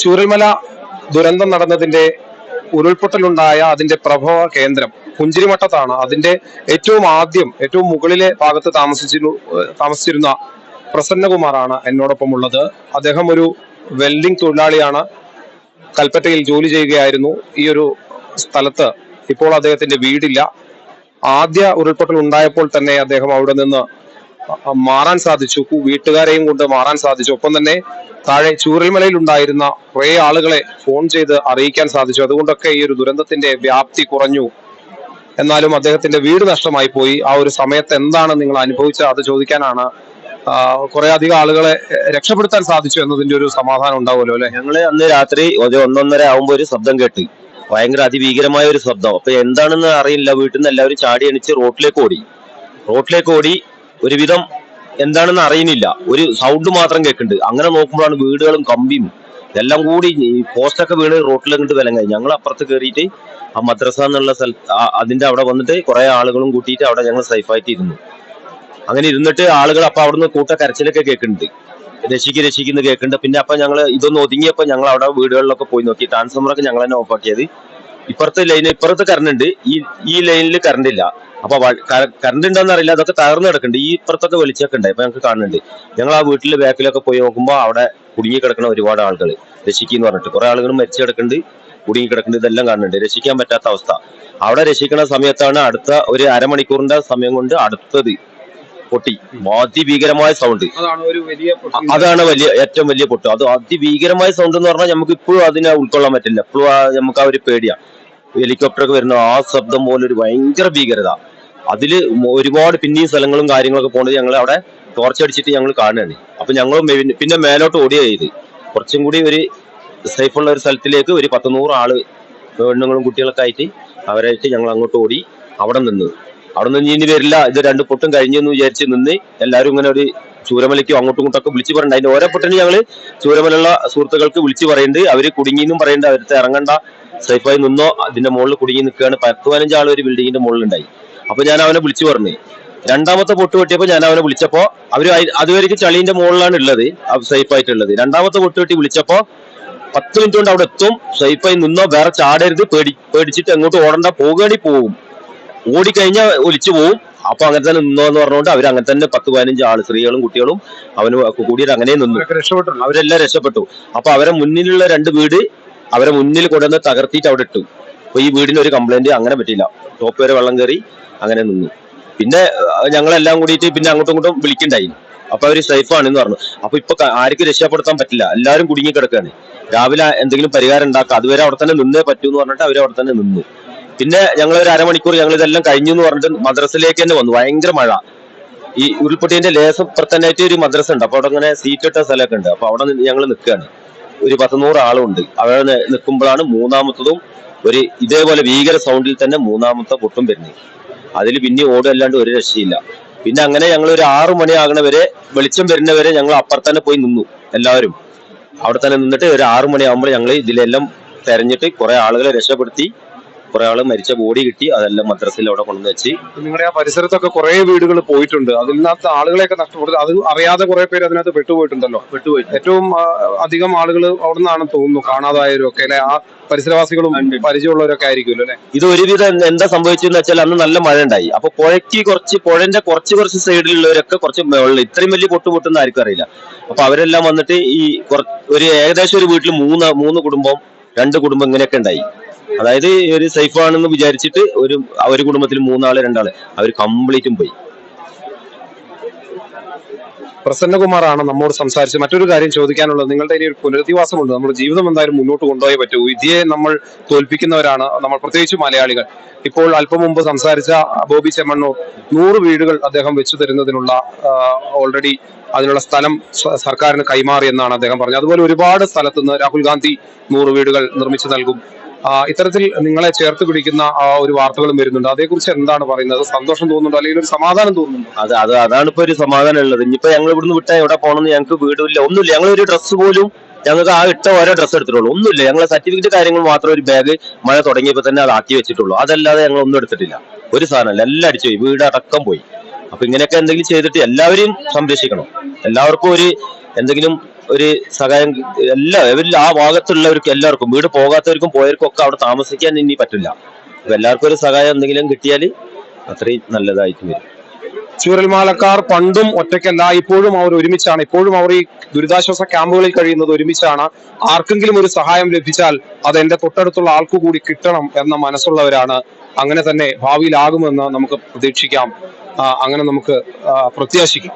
ചൂരൽമല ദുരന്തം നടന്നതിന്റെ ഉരുൾപൊട്ടലുണ്ടായ അതിന്റെ പ്രഭവ കേന്ദ്രം പുഞ്ചിരിമട്ടത്താണ്. അതിന്റെ ഏറ്റവും ആദ്യം ഏറ്റവും മുകളിലെ ഭാഗത്ത് താമസിച്ചിരുന്നു താമസിച്ചിരുന്ന പ്രസന്നകുമാറാണ് എന്നോടൊപ്പം ഉള്ളത് അദ്ദേഹം ഒരു വെൽഡിംഗ് തൊഴിലാളിയാണ്. കൽപ്പറ്റയിൽ ജോലി ചെയ്യുകയായിരുന്നു. ഈ ഒരു സ്ഥലത്ത് ഇപ്പോൾ അദ്ദേഹത്തിന്റെ വീടില്ല. ആദ്യ ഉരുൾപൊട്ടൽ ഉണ്ടായപ്പോൾ തന്നെ അദ്ദേഹം അവിടെ നിന്ന് മാറാൻ സാധിച്ചു. വീട്ടുകാരെയും കൊണ്ട് മാറാൻ സാധിച്ചു. ഒപ്പം തന്നെ താഴെ ചൂരൽമലയിൽ ഉണ്ടായിരുന്ന കുറെ ആളുകളെ ഫോൺ ചെയ്ത് അറിയിക്കാൻ സാധിച്ചു. അതുകൊണ്ടൊക്കെ ഈ ഒരു ദുരന്തത്തിന്റെ വ്യാപ്തി കുറഞ്ഞു. എന്നാലും അദ്ദേഹത്തിന്റെ വീട് നഷ്ടമായി പോയി. ആ ഒരു സമയത്ത് എന്താണ് നിങ്ങൾ അനുഭവിച്ചത്? അത് ചോദിക്കാനാണ് കുറെ അധികം ആളുകളെ രക്ഷപ്പെടുത്താൻ സാധിച്ചു എന്നതിന്റെ ഒരു സമാധാനം ഉണ്ടാവുമല്ലോ അല്ലെ? ഞങ്ങൾ അന്ന് രാത്രി ഒരു ഒന്നൊന്നര ആവുമ്പോ ഒരു ശബ്ദം കേട്ട്. ഭയങ്കര അതിഭീകരമായ ഒരു ശബ്ദം. അപ്പൊ എന്താണെന്ന് അറിയില്ല. വീട്ടിൽ നിന്ന് എല്ലാവരും ചാടി അണിച്ച് റോട്ടിലേക്ക് ഓടി. റോട്ടിലേക്ക് ഓടി ഒരുവിധം എന്താണെന്ന് അറിയുന്നില്ല. ഒരു സൗണ്ട് മാത്രം കേൾക്കുന്നുണ്ട്. അങ്ങനെ നോക്കുമ്പോഴാണ് വീടുകളും കമ്പിയും എല്ലാം കൂടി ഈ പോസ്റ്റൊക്കെ വീണ് റോട്ടിലങ്ങോട്ട് വിലങ്ങായി. ഞങ്ങൾ അപ്പുറത്ത് കയറിയിട്ട് ആ മദ്രസ എന്നുള്ള സ്ഥലത്ത് അതിന്റെ അവിടെ വന്നിട്ട് കുറെ ആളുകളും കൂട്ടിയിട്ട് അവിടെ ഞങ്ങൾ സേഫായിട്ട് ഇരുന്നു. അങ്ങനെ ഇരുന്നിട്ട് ആളുകൾ അപ്പൊ അവിടുന്ന് കൂട്ട കരച്ചിലൊക്കെ കേൾക്കുന്നുണ്ട്. രക്ഷിക്ക് രക്ഷിക്കുന്ന കേൾക്കുന്നുണ്ട്. പിന്നെ അപ്പൊ ഞങ്ങൾ ഇതൊന്ന് ഒതുങ്ങിയപ്പോ ഞങ്ങൾ അവിടെ വീടുകളിലൊക്കെ പോയി നോക്കി. ട്രാൻസ്ഫോമറൊക്കെ ഞങ്ങൾ തന്നെ ഓഫാക്കിയത് ഇപ്പുറത്തെ ലൈൻ ഇപ്പുറത്ത് കറണ്ട് ഉണ്ട്. ഈ ഈ ലൈനിൽ കറണ്ട് ഇല്ല. അപ്പൊ കറണ്ട് ഉണ്ടോന്ന് അറിയില്ല. അതൊക്കെ തകർന്നു കിടക്കുന്നുണ്ട്. ഈ ഇപ്പുറത്തൊക്കെ വെളിച്ചൊക്കെ ഉണ്ട്. ഇപ്പൊ ഞങ്ങൾക്ക് കാണുന്നുണ്ട്. ഞങ്ങൾ ആ വീട്ടിലെ ബാക്കിലൊക്കെ പോയി നോക്കുമ്പോൾ അവിടെ കുടുങ്ങി കിടക്കുന്ന ഒരുപാട് ആളുകൾ രക്ഷിക്കുന്നു പറഞ്ഞിട്ട്. കുറെ ആളുകൾ മരിച്ചു കിടക്കുന്നുണ്ട്. കുടുങ്ങി കിടക്കുന്നുണ്ട്. ഇതെല്ലാം കാണുന്നുണ്ട്. രക്ഷിക്കാൻ പറ്റാത്ത അവസ്ഥ. അവിടെ രക്ഷിക്കുന്ന സമയത്താണ് അടുത്ത ഒരു അരമണിക്കൂറിന്റെ സമയം കൊണ്ട് അടുത്തത് പൊട്ടി. അതിഭീകരമായ സൗണ്ട്. അതാണ് വലിയ അതാണ് വലിയ ഏറ്റവും വലിയ പൊട്ട്. അത് അതിഭീകരമായ സൗണ്ട് എന്ന് പറഞ്ഞാൽ നമുക്ക് ഇപ്പോഴും അതിനെ ഉൾക്കൊള്ളാൻ പറ്റില്ല. എപ്പോഴും നമുക്ക് ആ ഒരു പേടിയാണ് ഹെലികോപ്റ്റർ ഒക്കെ വരുന്ന ആ ശബ്ദം പോലെ ഒരു ഭയങ്കര ഭീകരത. അതിൽ മ- ഒരുപാട് പിന്നെയും സ്ഥലങ്ങളും കാര്യങ്ങളൊക്കെ പോണത് ഞങ്ങൾ അവിടെ ടോർച്ച് അടിച്ചിട്ട് ഞങ്ങൾ കാണുകയാണ്. അപ്പൊ ഞങ്ങൾ പിന്നെ മേലോട്ട് ഓടിയ ചെയ്ത് കുറച്ചും കൂടി ഒരു സേഫുള്ള ഒരു സ്ഥലത്തിലേക്ക് ഒരു പത്തുനൂറ് ആൾ പെണ്ണുങ്ങളും കുട്ടികളൊക്കെ ആയിട്ട് അവരായിട്ട് ഞങ്ങൾ അങ്ങോട്ട് ഓടി അവിടെ നിന്ന്. അവിടെ നിന്ന് ഇനി വരില്ല. ഇത് രണ്ട് പൊട്ടും കഴിഞ്ഞു എന്ന് വിചാരിച്ച് നിന്ന് എല്ലാവരും ഇങ്ങനെ ഒരു ചൂരമലയ്ക്കും അങ്ങോട്ടും ഇങ്ങോട്ടൊക്കെ വിളിച്ച് പറയുന്നുണ്ട് അതിന്റെ ഓരോ പൊട്ടിന് ഞങ്ങൾ ചൂരമലയുള്ള സുഹൃത്തുക്കൾക്ക് വിളിച്ച് പറയുന്നുണ്ട് അവർ കുടുങ്ങിന്നും പറയുന്നുണ്ട് അവരത്തെ ഇറങ്ങണ്ട. സേഫായി നിന്നോ. അതിന്റെ മുകളിൽ കുടുങ്ങി നിൽക്കുകയാണ്. പത്ത് പതിനഞ്ചാൾ ഒരു ബിൽഡിങ്ങിന്റെ മുകളിലുണ്ടായി. അപ്പൊ ഞാൻ അവനെ വിളിച്ചു പറഞ്ഞു. രണ്ടാമത്തെ പൊട്ട് വെട്ടിയപ്പോ ഞാൻ അവനെ വിളിച്ചപ്പോ അവർ അതുവരെയ്ക്ക് ചളീന്റെ മുകളിലാണ് ഉള്ളത് സേഫ് ആയിട്ടുള്ളത് രണ്ടാമത്തെ പൊട്ട് വെട്ടി വിളിച്ചപ്പോ പത്ത് മിനിറ്റ് കൊണ്ട് അവിടെ എത്തും സേഫായി നിന്നോ വേറെ ചാടരുത് പേടി പേടിച്ചിട്ട് എങ്ങോട്ട് ഓടണ്ട പോകുകയാണെങ്കിൽ പോവും. ഓടിക്കഴിഞ്ഞാൽ ഒലിച്ചു പോവും. അപ്പൊ അങ്ങനെ തന്നെ നിന്നോ എന്ന് പറഞ്ഞുകൊണ്ട് അവർ അങ്ങനെ തന്നെ പത്ത് പതിനഞ്ച് ആൾ സ്ത്രീകളും കുട്ടികളും അവന് കൂടിയിട്ട് അങ്ങനെ നിന്നു. രക്ഷപ്പെട്ടു. അവരെല്ലാം രക്ഷപ്പെട്ടു. അപ്പൊ അവരെ മുന്നിലുള്ള രണ്ട് വീട് അവരെ മുന്നിൽ കൊണ്ടുവന്ന് തകർത്തിയിട്ട് അവിടെ ഇട്ടു. അപ്പൊ ഈ വീടിന് ഒരു കംപ്ലൈന്റ് അങ്ങനെ പറ്റില്ല ടോപ്പ് വരെ വെള്ളം കയറി അങ്ങനെ നിന്നു. പിന്നെ ഞങ്ങളെല്ലാം കൂടിയിട്ട് പിന്നെ അങ്ങോട്ടും ഇങ്ങോട്ടും വിളിക്കണ്ടായി അപ്പൊ അവർ സേഫ് ആണെന്ന് പറഞ്ഞു. അപ്പൊ ഇപ്പൊ ആർക്കും രക്ഷപ്പെടുത്താൻ പറ്റില്ല. എല്ലാവരും കുടുങ്ങി കിടക്കുകയാണ് രാവിലെ എന്തെങ്കിലും പരിഹാരം ഉണ്ടാക്കുക അതുവരെ അവിടെ തന്നെ നിന്നേ പറ്റൂ എന്ന് പറഞ്ഞിട്ട് അവർ അവിടെ തന്നെ നിന്നു. പിന്നെ ഞങ്ങൾ ഒരു അരമണിക്കൂർ ഞങ്ങൾ ഇതെല്ലാം കഴിഞ്ഞു എന്ന് പറഞ്ഞിട്ട് മദ്രസയിലേക്ക് തന്നെ വന്നു. ഭയങ്കര മഴ. ഈ ഉരുൾപൊട്ടിന്റെ ലേസം പ്രത്യേകമായിട്ട് ഒരു മദ്രസ ഉണ്ട്. അപ്പൊ അവിടെ അങ്ങനെ സീറ്റ് ഇട്ട സ്ഥലമൊക്കെ ഉണ്ട്. അപ്പൊ അവിടെ ഞങ്ങൾ നിൽക്കുകയാണ്. ഒരു പത്തുനൂറ് ആളുണ്ട്. അവിടെ നിൽക്കുമ്പോഴാണ് മൂന്നാമത്തതും ഒരു ഇതേപോലെ ഭീകര സൗണ്ടിൽ തന്നെ മൂന്നാമത്തെ പൊട്ടും വരുന്നത് അതിൽ പിന്നെ ഓടല്ലാണ്ട് ഒരു രക്ഷയില്ല. പിന്നെ അങ്ങനെ ഞങ്ങൾ ഒരു ആറു മണിയാകണ വരെ വെളിച്ചം വരുന്നവരെ ഞങ്ങൾ അപ്പുറത്തന്നെ പോയി നിന്നു എല്ലാവരും. അവിടെ തന്നെ നിന്നിട്ട് ഒരു ആറു മണിയാകുമ്പോൾ ഞങ്ങൾ ഇതിലെല്ലാം തെരഞ്ഞിട്ട് കുറെ ആളുകളെ രക്ഷപ്പെടുത്തി. കുറെ ആൾ മരിച്ച ബോഡി കിട്ടി അതെല്ലാം മദ്രസയിൽ അവിടെ കൊണ്ടുവന്ന് വെച്ച്. നിങ്ങളുടെ ആ പരിസരത്തൊക്കെ കുറെ വീടുകൾ പോയിട്ടുണ്ട്. അതിനകത്ത് ആളുകളെയൊക്കെ നഷ്ടപ്പെടുത്തി അത് അറിയാതെ കുറെ പേര് അതിനകത്ത് പെട്ടുപോയിട്ടുണ്ടല്ലോ. പെട്ടുപോയി ഏറ്റവും അധികം ആളുകൾ അവിടെ നിന്നാണെന്ന് തോന്നുന്നു കാണാതായവരും ഒക്കെ അല്ലെ? ആ പരിസരവാസികളും പരിചയമുള്ളവരൊക്കെ ആയിരിക്കുമല്ലോ അല്ലെ? ഇത് ഒരുവിധം എന്താ സംഭവിച്ചെന്ന് വെച്ചാൽ അന്ന് നല്ല മഴ ഉണ്ടായി അപ്പൊ പുഴയ്ക്ക് കുറച്ച് പുഴന്റെ കുറച്ച് കുറച്ച് സൈഡിലുള്ളവരൊക്കെ കുറച്ച് ഇത്രയും വലിയ പൊട്ട് പൊട്ടുന്ന ആർക്കും അറിയില്ല. അപ്പൊ അവരെല്ലാം വന്നിട്ട് ഈ ഒരു ഏകദേശം ഒരു വീട്ടിൽ മൂന്ന് മൂന്ന് കുടുംബം രണ്ട് കുടുംബം ഇങ്ങനെയൊക്കെ ഉണ്ടായി. അതായത് ഒരു സേഫ് ആണെന്ന് വിചാരിച്ചിട്ട് ഒരു അവർ കുടുംബത്തിൽ മൂന്നാൾ രണ്ടാൾ. അവർ കംപ്ലീറ്റും പോയി. പ്രസന്നകുമാറാണ് നമ്മോട് സംസാരിച്ച് മറ്റൊരു കാര്യം ചോദിക്കാനുള്ളത് നിങ്ങളുടെ ഇനി ഒരു പുനരധിവാസമുണ്ട്. നമ്മുടെ ജീവിതം എന്തായാലും മുന്നോട്ട് കൊണ്ടുപോയി പറ്റൂ. വിധിയെ നമ്മൾ തോൽപ്പിക്കുന്നവരാണ് നമ്മൾ പ്രത്യേകിച്ച് മലയാളികൾ. ഇപ്പോൾ അല്പം മുമ്പ് സംസാരിച്ച ബോബി ചെമ്മണ്ണൂർ നൂറ് വീടുകൾ അദ്ദേഹം വെച്ചു തരുന്നതിനുള്ള ഓൾറെഡി അതിനുള്ള സ്ഥലം സർക്കാരിന് കൈമാറി എന്നാണ് അദ്ദേഹം പറഞ്ഞത്. അതുപോലെ ഒരുപാട് സ്ഥലത്തുനിന്ന് രാഹുൽ ഗാന്ധി നൂറ് വീടുകൾ നിർമ്മിച്ചു നൽകും. ഇത്തരത്തിൽ നിങ്ങളെ ചേർത്ത് പിടിക്കുന്ന ആ ഒരു വാർത്തകളും വരുന്നുണ്ട്. അതേക്കുറിച്ച് എന്താണ് പറയുന്നത്? സന്തോഷം തോന്നുന്നുണ്ടോ? അല്ലെങ്കിൽ ഒരു സമാധാനം തോന്നുന്നുണ്ടോ? അതെ അത് അതാണ് ഇപ്പൊ ഒരു സമാധാനം ഉള്ളത് ഇനിയിപ്പോ ഞങ്ങൾ ഇവിടുന്ന് വിട്ടാൽ എവിടെ പോകണമെന്ന് ഞങ്ങൾക്ക് വീടില്ല ഒന്നുമില്ല. ഞങ്ങൾ ഒരു ഡ്രസ്സ് പോലും ഞങ്ങൾക്ക് ആ ഇട്ട ഓരോ ഡ്രസ്സ് എടുത്തിട്ടുള്ളൂ. ഒന്നുമില്ല. ഞങ്ങളെ സർട്ടിഫിക്കറ്റ് കാര്യങ്ങൾ മാത്രം ഒരു ബാഗ് മഴ തുടങ്ങിയപ്പോൾ തന്നെ അത് ആക്കി വെച്ചിട്ടുള്ളൂ. അതല്ലാതെ ഞങ്ങൾ ഒന്നും എടുത്തിട്ടില്ല. ഒരു സാധനമല്ല. എല്ലാം അടിച്ചു പോയി. വീട് അടക്കം പോയി. അപ്പൊ ഇങ്ങനെയൊക്കെ എന്തെങ്കിലും ചെയ്തിട്ട് എല്ലാവരെയും സംരക്ഷിക്കണം. എല്ലാവർക്കും ഒരു എന്തെങ്കിലും ഒരു സഹായം എല്ലാ ഇവരിൽ ആ ഭാഗത്തുള്ളവർക്ക് എല്ലാവർക്കും വീട് പോകാത്തവർക്കും പോയവർക്കും ഒക്കെ അവിടെ താമസിക്കാൻ ഇനി പറ്റില്ല. അപ്പൊ എല്ലാവർക്കും ഒരു സഹായം എന്തെങ്കിലും കിട്ടിയാൽ അത്രയും നല്ലതായിട്ട് വരും. ചൂരൽമാലക്കാർ പണ്ടും ഒറ്റയ്ക്കല്ല ഇപ്പോഴും അവർ ഒരുമിച്ചാണ്. ഇപ്പോഴും അവർ ഈ ദുരിതാശ്വാസ ക്യാമ്പുകളിൽ കഴിയുന്നത് ഒരുമിച്ചാണ്. ആർക്കെങ്കിലും ഒരു സഹായം ലഭിച്ചാൽ അത് എന്റെ തൊട്ടടുത്തുള്ള ആൾക്കു കൂടി കിട്ടണം എന്ന മനസ്സുള്ളവരാണ്. അങ്ങനെ തന്നെ ഭാവിയിലാകുമെന്ന് നമുക്ക് പ്രതീക്ഷിക്കാം. അങ്ങനെ നമുക്ക് പ്രത്യാശിക്കാം.